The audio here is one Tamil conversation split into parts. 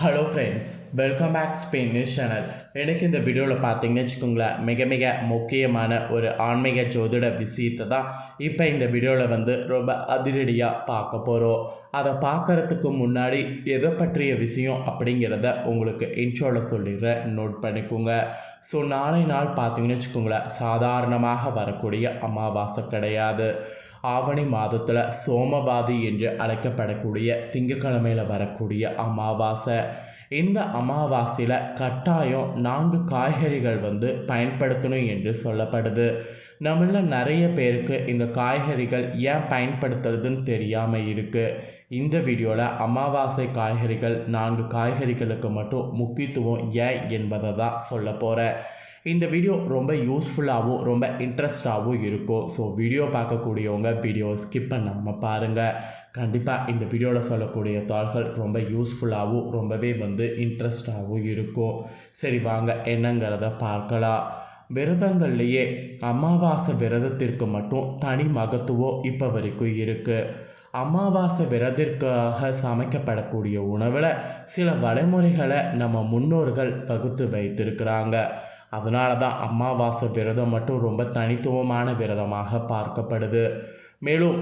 Hello friends welcome back Spain news channel எனக்கு இந்த வீடியோவில் பார்த்தீங்கன்னு வச்சுக்கோங்களேன் மிக மிக முக்கியமான ஒரு ஆன்மீக ஜோதிட விஷயத்தை தான் இப்போ இந்த வீடியோவில் வந்து ரொம்ப அதிரடியாக பார்க்க போகிறோம் அதை பார்க்குறதுக்கு முன்னாடி எதை பற்றிய விஷயம் அப்படிங்கிறத உங்களுக்கு இன்ட்ரோவில் சொல்லிடுறேன். நோட் பண்ணிக்கோங்க. ஸோ நாளை நாள் பார்த்தீங்கன்னு வச்சுக்கோங்களேன் சாதாரணமாக வரக்கூடிய அமாவாசை கிடையாது. ஆவணி மாதத்தில் சோமபாதி என்று அழைக்கப்படக்கூடிய திங்கக்கிழமையில் வரக்கூடிய அமாவாசை. இந்த அமாவாசையில் கட்டாயம் நான்கு காய்கறிகள் வந்து பயன்படுத்தணும் என்று சொல்லப்படுது. நம்மள நிறைய பேருக்கு இந்த காய்கறிகள் ஏன் பயன்படுத்துறதுன்னு தெரியாமல் இருக்குது இந்த வீடியோவில் அமாவாசை காய்கறிகள் நான்கு காய்கறிகளுக்கு மட்டும் முக்கியத்துவம் ஏன் என்பதை தான் சொல்ல போகிறேன் இந்த வீடியோ ரொம்ப யூஸ்ஃபுல்லாகவும் ரொம்ப இன்ட்ரெஸ்டாகவும் இருக்கும் ஸோ வீடியோ பார்க்கக்கூடியவங்க வீடியோ ஸ்கிப் பண்ணாமல் பாருங்கள் கண்டிப்பாக இந்த வீடியோவில் சொல்லக்கூடிய தாள்கள் ரொம்ப யூஸ்ஃபுல்லாகவும் ரொம்பவே வந்து இன்ட்ரெஸ்டாகவும் இருக்கும் சரி வாங்க என்னங்கிறத பார்க்கலாம். விரதங்கள்லேயே அமாவாசை விரதத்திற்கு மட்டும் தனி மகத்துவம் இப்போ வரைக்கும் இருக்குது அமாவாசை விரதிற்காக சமைக்கப்படக்கூடிய உணவில் சில வழிமுறைகளை நம்ம முன்னோர்கள் வகுத்து வைத்திருக்கிறாங்க. அதனால தான் அமாவாசை விரதம் மட்டும் ரொம்ப தனித்துவமான விரதமாக பார்க்கப்படுது. மேலும்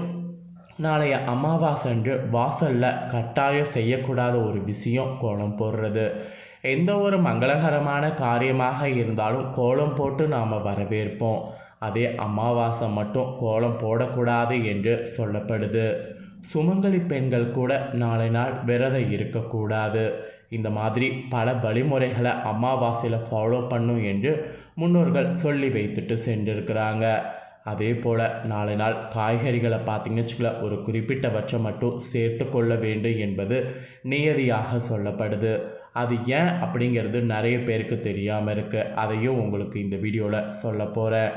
நாளைய அமாவாசை அன்று வாசலில் கட்டாயம் செய்யக்கூடாத ஒரு விஷயம் கோலம் போடுறது. எந்த ஒரு மங்களகரமான காரியமாக இருந்தாலும் கோலம் போட்டு நாம் வரவேற்போம். அதே அமாவாசை மட்டும் கோலம் போடக்கூடாது என்று சொல்லப்படுது. சுமங்கலி பெண்கள் கூட நாளை நாள் விரதம் இருக்கக்கூடாது. இந்த மாதிரி பல வழிமுறைகளை அமாவாசையில் ஃபாலோ பண்ணும் என்று முன்னோர்கள் சொல்லி வைத்துட்டு சென்றிருக்கிறாங்க. அதே போல் நாளை நாள் காய்கறிகளை பார்த்திங்கன்னு வச்சுக்கல ஒரு குறிப்பிட்ட பட்சம் மட்டும் சேர்த்து கொள்ள வேண்டும் என்பது நியதியாக சொல்லப்படுது. அது ஏன் அப்படிங்கிறது நிறைய பேருக்கு தெரியாமல் இருக்குது அதையும் உங்களுக்கு இந்த வீடியோவில் சொல்ல போகிறேன்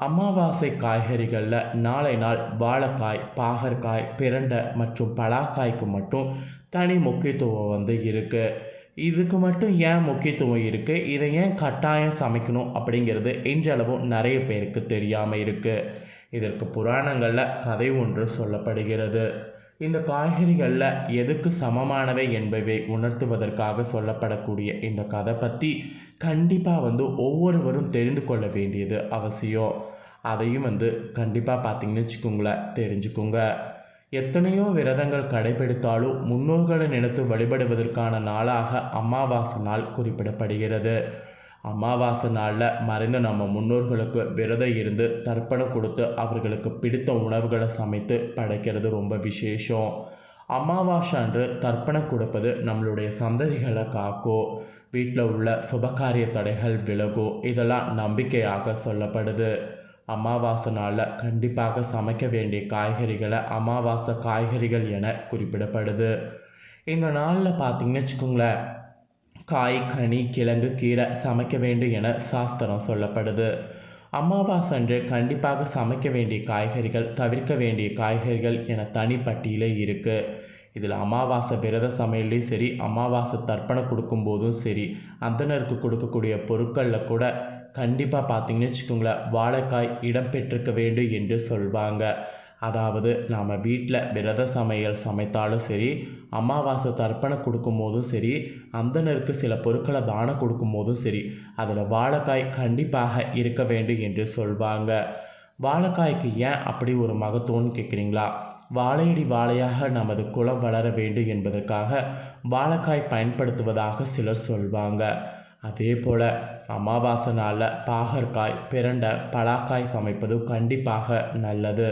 அமாவாசை காய்கறிகளில் நாளை நாள் வாழைக்காய் பாகற்காய் பிரண்டை மற்றும் பலாக்காய்க்கு மட்டும் தனி முக்கியத்துவம் வந்து இருக்குது இதுக்கு மட்டும் ஏன் முக்கியத்துவம் இருக்குது இதை ஏன் கட்டாயம் சமைக்கணும் அப்படிங்கிறது இன்றளவும் நிறைய பேருக்கு தெரியாமல் இருக்குது இதற்கு புராணங்களில் கதை ஒன்று சொல்லப்படுகிறது. இந்த காய்கறிகளில் எதுக்கு சமமானவை என்பவை உணர்த்துவதற்காக சொல்லப்படக்கூடிய இந்த கதை பற்றி கண்டிப்பாக வந்து ஒவ்வொருவரும் தெரிந்து கொள்ள வேண்டியது அவசியம். அதையும் வந்து கண்டிப்பாக பார்த்தீங்கன்னு வச்சுக்கோங்களேன் தெரிஞ்சுக்கோங்க. எத்தனையோ விரதங்கள் கடைபிடித்தாலும் முன்னோர்களை நினைத்து வழிபடுவதற்கான நாளாக அமாவாசை நாள் குறிப்பிடப்படுகிறது. அமாவாசை நாளில் மறைந்த நம்ம முன்னோர்களுக்கு விரதம் இருந்து தர்ப்பணம் கொடுத்து அவர்களுக்கு பிடித்த உணவுகளை சமைத்து படைக்கிறது ரொம்ப விசேஷம். அமாவாசை அன்று தர்ப்பணம் கொடுப்பது நம்மளுடைய சந்ததிகளை காக்கும் வீட்டில் உள்ள சுபகாரிய தடைகள் விலகும் இதெல்லாம் நம்பிக்கையாக சொல்லப்படுது. அமாவாசை நாளில் கண்டிப்பாக சமைக்க வேண்டிய காய்கறிகளை அமாவாசை காய்கறிகள் என குறிப்பிடப்படுது. இந்த நாளில் பார்த்தீங்கன்னு வச்சுக்கோங்களேன் காய் கனி கிழங்கு கீரை சமைக்க வேண்டும் என சாஸ்திரம் சொல்லப்படுது. அமாவாசை அன்று கண்டிப்பாக சமைக்க வேண்டிய காய்கறிகள் தவிர்க்க வேண்டிய காய்கறிகள் என தனிப்பட்டியலே இருக்குது இதில் அமாவாசை விரத சமையல்லையும் சரி அமாவாசை தர்ப்பணம் கொடுக்கும்போதும் சரி அந்தனருக்கு கொடுக்கக்கூடிய பொருட்களில் கூட கண்டிப்பாக பார்த்தீங்கன்னு வச்சுக்கோங்களேன் வாழைக்காய் இடம்பெற்றிருக்க வேண்டும் என்று சொல்வாங்க. அதாவது நாம் வீட்டில் விரத சமையல் சமைத்தாலும் சரி அமாவாசை தர்ப்பணம் கொடுக்கும்போதும் சரி அந்தனருக்கு சில பொருட்களை தானம் கொடுக்கும்போதும் சரி அதில் வாழைக்காய் கண்டிப்பாக இருக்க வேண்டும் என்று சொல்வாங்க. வாழைக்காய்க்கு ஏன் அப்படி ஒரு மகத்துவம்னு கேட்குறீங்களா வாழையடி வாழையாக நமது குலம் வளர வேண்டும் என்பதற்காக வாழைக்காய் பயன்படுத்துவதாக சிலர் சொல்வாங்க. அதே போல் அமாவாசை நாளில் பாகற்காய் பிரண்டை பலாக்காய் சமைப்பது கண்டிப்பாக நல்லது.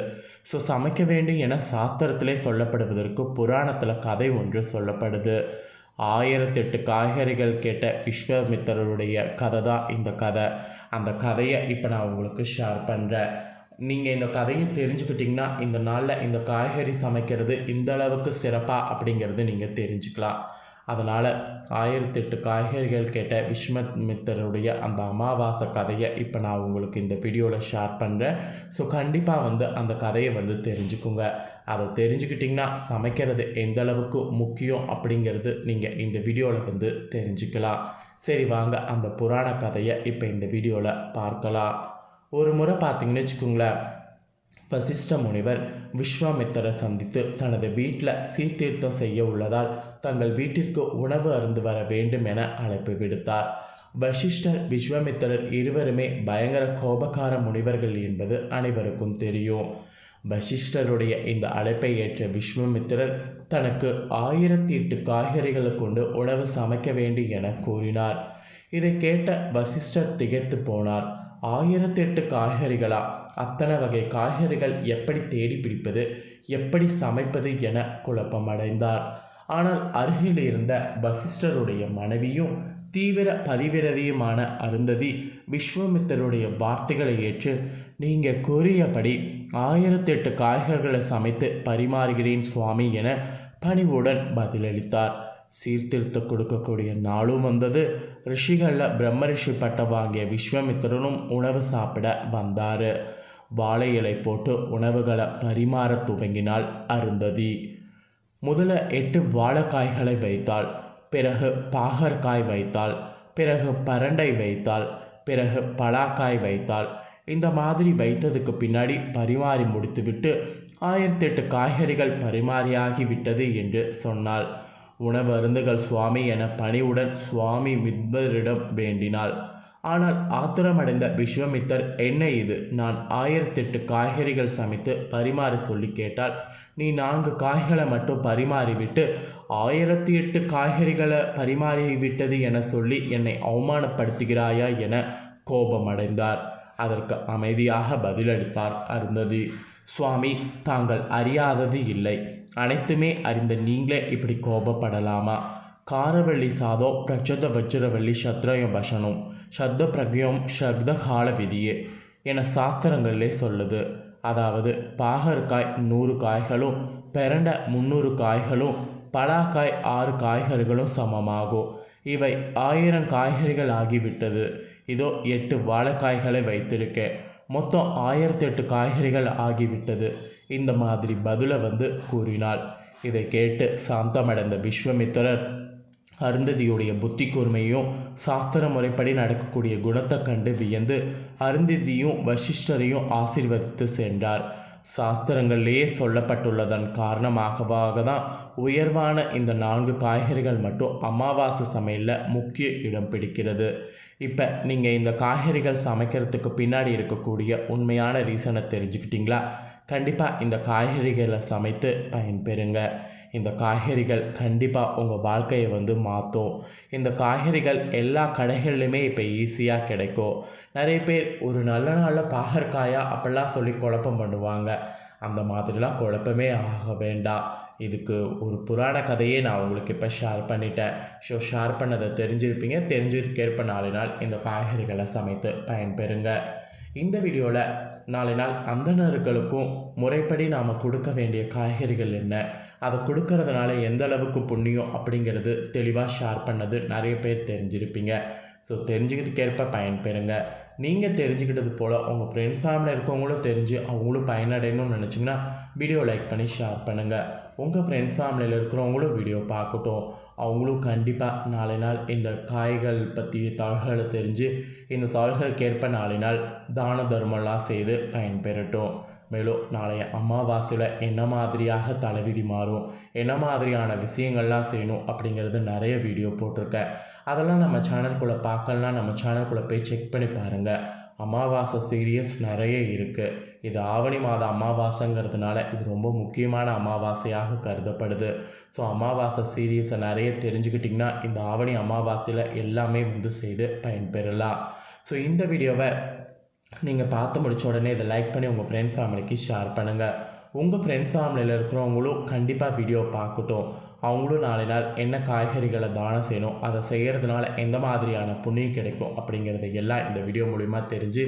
ஸோ சமைக்க வேண்டும் என சாஸ்திரத்திலே சொல்லப்படுவதற்கு புராணத்தில் கதை ஒன்று சொல்லப்படுது. ஆயிரத்தெட்டு காய்கறிகள் கேட்ட விஸ்வமித்தருடைய கதை தான் இந்த கதை. அந்த கதையை இப்போ நான் உங்களுக்கு ஷேர் பண்ணுறேன் நீங்கள் இந்த கதையை தெரிஞ்சுக்கிட்டிங்கன்னா இந்த நாளில் இந்த காய்கறி சமைக்கிறது இந்த அளவுக்கு சிறப்பாக அப்படிங்கிறது நீங்கள் தெரிஞ்சுக்கலாம். அதனால் ஆயிரத்தெட்டு காய்கறிகள் கேட்ட விஸ்வமித்தருடைய அந்த அமாவாசை கதையை இப்போ நான் உங்களுக்கு இந்த வீடியோவில் ஷேர் பண்ணுறேன் ஸோ கண்டிப்பாக வந்து அந்த கதையை வந்து தெரிஞ்சுக்குங்க. அதை தெரிஞ்சுக்கிட்டிங்கன்னா சமைக்கிறது எந்த அளவுக்கு முக்கியம் அப்படிங்கிறது நீங்கள் இந்த வீடியோவில் வந்து தெரிஞ்சுக்கலாம். சரி வாங்க அந்த புராண கதையை இப்போ இந்த வீடியோவில் பார்க்கலாம். ஒரு முறை பார்த்தீங்கன்னு வச்சுக்கோங்களேன் வசிஷ்ட முனிவர் விஸ்வாமித்தரை சந்தித்து தனது வீட்டில் சீர்திருத்தம் செய்ய உள்ளதால் தங்கள் வீட்டிற்கு உணவு அருந்து வர வேண்டும் என அழைப்பு விடுத்தார். வசிஷ்டர் விஸ்வாமித்திரர் இருவருமே பயங்கர கோபக்கார முனிவர்கள் என்பது அனைவருக்கும் தெரியும். வசிஷ்டருடைய இந்த அழைப்பை ஏற்ற விஸ்வாமித்திரர் தனக்கு ஆயிரத்தி எட்டு காய்கறிகளை கொண்டு உணவு சமைக்க வேண்டும் என கூறினார். இதை கேட்ட வசிஷ்டர் திகைத்து போனார். ஆயிரத்தி எட்டு காய்கறிகளா? அத்தனை வகை காய்கறிகள் எப்படி தேடி பிடிப்பது எப்படி சமைப்பது என குழப்பமடைந்தார். ஆனால் அருகில் இருந்த வசிஷ்டருடைய மனைவியும் தீவிர பதிவிரதியுமான அருந்ததி விஸ்வமித்தருடைய வார்த்தைகளை ஏற்று நீங்கள் கூறியபடி ஆயிரத்தெட்டு காய்கறிகளை சமைத்து பரிமாறுகிறேன் சுவாமி என பணிவுடன் பதிலளித்தார். சீர்திருத்த கொடுக்கக்கூடிய நாளும் வந்தது. ரிஷிகளில் பிரம்ம ரிஷி பட்டம் வாங்கிய விஸ்வமித்திரனும் உணவு சாப்பிட வந்தார். வாழை இலை போட்டு உணவுகளை பரிமாற துவங்கினால் அருந்ததி. முதல்ல எட்டு வாழைக்காய்களை வைத்தாள். பிறகு பாகற்காய் வைத்தாள். பிறகு பரண்டை வைத்தாள். பிறகு பலாக்காய் வைத்தாள். இந்த மாதிரி வைத்ததுக்கு பின்னாடி பரிமாறி முடித்துவிட்டு ஆயிரத்தி எட்டு காய்கறிகள் பரிமாறியாகிவிட்டது என்று சொன்னாள். உணவு அருந்துகள் சுவாமி என பணிவுடன் சுவாமி வித்வரிடம் வேண்டினாள். ஆனால் ஆத்திரமடைந்த விஸ்வமித்தர் என்ன இது? நான் ஆயிரத்தெட்டு காய்கறிகள் சமைத்து பரிமாறி சொல்லி கேட்டால் நீ நான்கு காய்களை மட்டும் பரிமாறிவிட்டு ஆயிரத்தி எட்டு காய்கறிகளை பரிமாறிவிட்டது என சொல்லி என்னை அவமானப்படுத்துகிறாயா என கோபமடைந்தார். அதற்கு அமைதியாக பதிலளித்தார் அருந்ததி. சுவாமி தாங்கள் அறியாதது இல்லை. அனைத்துமே அறிந்த நீங்களே இப்படி கோபப்படலாமா? காரவள்ளி சாதம் பிரச்சத வஜ்ரவள்ளி சத்ரயம் பஷனும் சப்த பிரக்யம் சப்த கால விதியே என சாஸ்திரங்களிலே சொல்லுது. அதாவது பாகற்காய் நூறு காய்களும் பெரண்ட முந்நூறு காய்களும் பலாக்காய் ஆறு காய்கறிகளும் சமமாகும். இவை ஆயிரம் காய்கறிகள் ஆகிவிட்டது. இதோ எட்டு வாழைக்காய்களை வைத்திருக்கேன். மொத்தம் ஆயிரத்தி எட்டு காய்கறிகள் ஆகிவிட்டது. இந்த மாதிரி பதிலை வந்து கூறினாள். இதை கேட்டு சாந்தமடைந்த விஸ்வமித்திரர் அருந்ததியுடைய புத்தி கூர்மையும் சாஸ்திர முறைப்படி நடக்கக்கூடிய குணத்தை கண்டு வியந்து அருந்ததியும் வசிஷ்டரையும் ஆசீர்வதித்து சென்றார். சாஸ்திரங்களிலேயே சொல்லப்பட்டுள்ளதன் காரணமாகவாக தான் உயர்வான இந்த நான்கு காய்கறிகள் மட்டும் அமாவாசை சமையலில் முக்கிய இடம் பிடிக்கிறது. இப்போ நீங்கள் இந்த காய்கறிகள் சமைக்கிறதுக்கு பின்னாடி இருக்கக்கூடிய உண்மையான ரீசனை தெரிஞ்சுக்கிட்டீங்களா? கண்டிப்பாக இந்த காய்கறிகளை சமைத்து பயன்பெறுங்க. இந்த காய்கறிகள் கண்டிப்பாக உங்கள் வாழ்க்கையை வந்து மாற்றும் இந்த காய்கறிகள் எல்லா கடைகள்லையுமே இப்போ ஈஸியாக கிடைக்கும். நிறைய பேர் ஒரு நல்ல நாளில் பாகற்காயா அப்படிலாம் சொல்லி குழப்பம் பண்ணுவாங்க. அந்த மாதிரிலாம் குழப்பமே ஆக வேண்டாம். இதுக்கு ஒரு புராண கதையே நான் உங்களுக்கு இப்போ ஷேர் பண்ணிட்டேன். ஸோ ஷேர் பண்ணதை தெரிஞ்சிருப்பீங்க. தெரிஞ்சதுக்கேற்ப நாலு நாள் இந்த காய்கறிகளை சமைத்து பயன்பெறுங்க. இந்த வீடியோவில் நாளை நாள் அந்தணர்களுக்கும் முறைப்படி நாம் கொடுக்க வேண்டிய காய்கறிகள் என்ன? அதை கொடுக்கறதுனால எந்த அளவுக்கு புண்ணியம் அப்படிங்கிறது தெளிவாக ஷேர் பண்ணது நிறைய பேர் தெரிஞ்சிருப்பீங்க. ஸோ தெரிஞ்சுக்கிறதுக்கேற்ப பயன்பெறுங்க. நீங்கள் தெரிஞ்சுக்கிட்டது போல் உங்கள் ஃப்ரெண்ட்ஸ் ஃபேமிலியில் இருக்கவங்களும் தெரிஞ்சு அவங்களும் பயனடையணும்னு நினச்சிங்கன்னா வீடியோ லைக் பண்ணி ஷேர் பண்ணுங்கள் உங்கள் ஃப்ரெண்ட்ஸ் ஃபேமிலியில் இருக்கிறவங்களும் வீடியோ பார்க்கட்டும். அவங்களும் கண்டிப்பாக நாளை நாள் இந்த காய்கள் பற்றி தாள்களை தெரிஞ்சு இந்த தாள்களுக்கேற்ப நாளை நாள் தான தர்மம்லாம் செய்து பயன்பெறட்டும். மேலும் நாளைய அமாவாசையில் என்ன மாதிரியாக தலைவிதி மாறும் என்ன மாதிரியான விஷயங்கள்லாம் செய்யணும் அப்படிங்கிறது நிறைய வீடியோ போட்டிருக்கேன். அதெல்லாம் நம்ம சேனல்குள்ளே பார்க்கலாம் நம்ம சேனல்குள்ளே போய் செக் பண்ணி பாருங்கள் அமாவாசை சீரியஸ் நிறைய இருக்குது இது ஆவணி மாத அமாவாசைங்கிறதுனால இது ரொம்ப முக்கியமான அமாவாசையாக கருதப்படுது. ஸோ அமாவாசை சீரியஸை நிறைய தெரிஞ்சுக்கிட்டிங்கன்னா இந்த ஆவணி அமாவாசையில் எல்லாமே வந்து செய்து பயன்பெறலாம். ஸோ இந்த வீடியோவை நீங்கள் பார்த்து முடிச்ச உடனே இதை லைக் பண்ணி உங்கள் ஃப்ரெண்ட்ஸ் ஃபேமிலிக்கு ஷேர் பண்ணுங்கள் உங்கள் ஃப்ரெண்ட்ஸ் ஃபேமிலியில் இருக்கிறவங்களும் கண்டிப்பாக வீடியோ பார்க்கட்டும். அவங்களும் நாளை நாள் என்ன காய்கறிகளை தானம் செய்யணும் அதை செய்கிறதுனால எந்த மாதிரியான புண்ணியம் கிடைக்கும் அப்படிங்கிறத எல்லாம் இந்த வீடியோ மூலிமா தெரிஞ்சு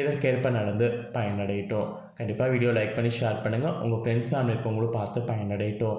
இதற்கேற்ப நடந்து பயனடையட்டும். கண்டிப்பாக வீடியோ லைக் பண்ணி ஷேர் பண்ணுங்கள் உங்கள் ஃப்ரெண்ட்ஸ் ஃபேமிலி இருக்கவங்களும் பார்த்து பயனடையட்டும்.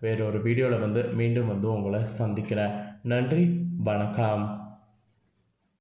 வேறொரு வீடியோவில் வந்து மீண்டும் வந்து உங்களை சந்திக்கிறேன். நன்றி வணக்கம்.